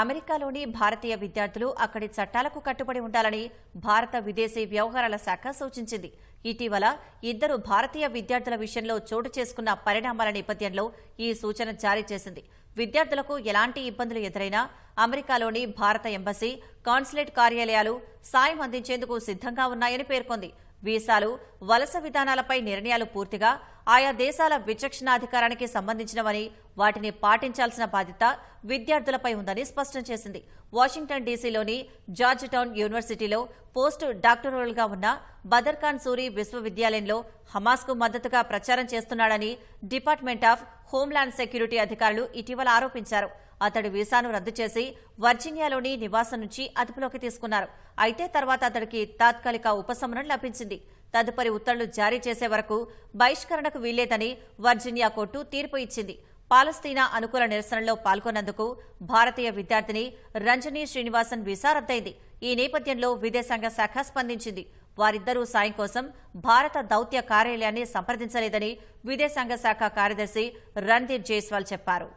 అమెరికాలోని భారతీయ విద్యార్థులు అక్కడి చట్టాలకు కట్టుబడి ఉండాలని భారత విదేశీ వ్యవహారాల శాఖ సూచించింది. ఇటీవల ఇద్దరు భారతీయ విద్యార్థుల విషయంలో చోటు చేసుకున్న పరిణామాల నేపథ్యంలో ఈ సూచన జారీ చేసింది. విద్యార్థులకు ఎలాంటి ఇబ్బందులు ఎదురైనా అమెరికాలోని భారత ఎంబసీ కాన్సులేట్ కార్యాలయాలు సాయం అందించేందుకు సిద్ధంగా ఉన్నాయని పేర్కొంది. వీసాలు వలస విధానాలపై నిర్ణయాలు పూర్తిగా ఆయా దేశాల విచక్షణాధికారానికి సంబంధించినవని వాటిని పాటించాల్సిన బాధ్యత విద్యార్థులపై ఉందని స్పష్టం చేసింది. వాషింగ్టన్ డీసీలోని జార్జ్ టౌన్ యూనివర్సిటీలో పోస్ట్ డాక్టరల్గా ఉన్న బదర్ఖాన్ సూరి విశ్వవిద్యాలయంలో హమాస్కు మద్దతుగా ప్రచారం చేస్తున్నాడని డిపార్ట్మెంట్ ఆఫ్ హోంల్యాండ్ సెక్యూరిటీ అధికారులు ఇటీవల ఆరోపించారు. అతడు వీసాను రద్దు చేసి వర్జీనియాలోని నివాసం నుంచి అదుపులోకి తీసుకున్నారు. అయితే తర్వాత అతడికి తాత్కాలిక ఉపశమనం లభించింది. తదుపరి ఉత్తర్వులు జారీ చేసే వరకు బహిష్కరణకు వీల్లేదని వర్జీనియా కోర్టు తీర్పు ఇచ్చింది. పాలస్తీనా అనుకూల నిరసనలో పాల్గొన్నందుకు భారతీయ విద్యార్థిని రంజనీ శ్రీనివాసన్ వీసా రద్దయింది. ఈ నేపథ్యంలో విదేశాంగ శాఖ స్పందించింది. వారిద్దరూ సాయం కోసం భారత దౌత్య కార్యాలయాన్ని సంప్రదించలేదని విదేశాంగ శాఖ కార్యదర్శి రణ్దీప్ జైస్వాల్ చెప్పారు.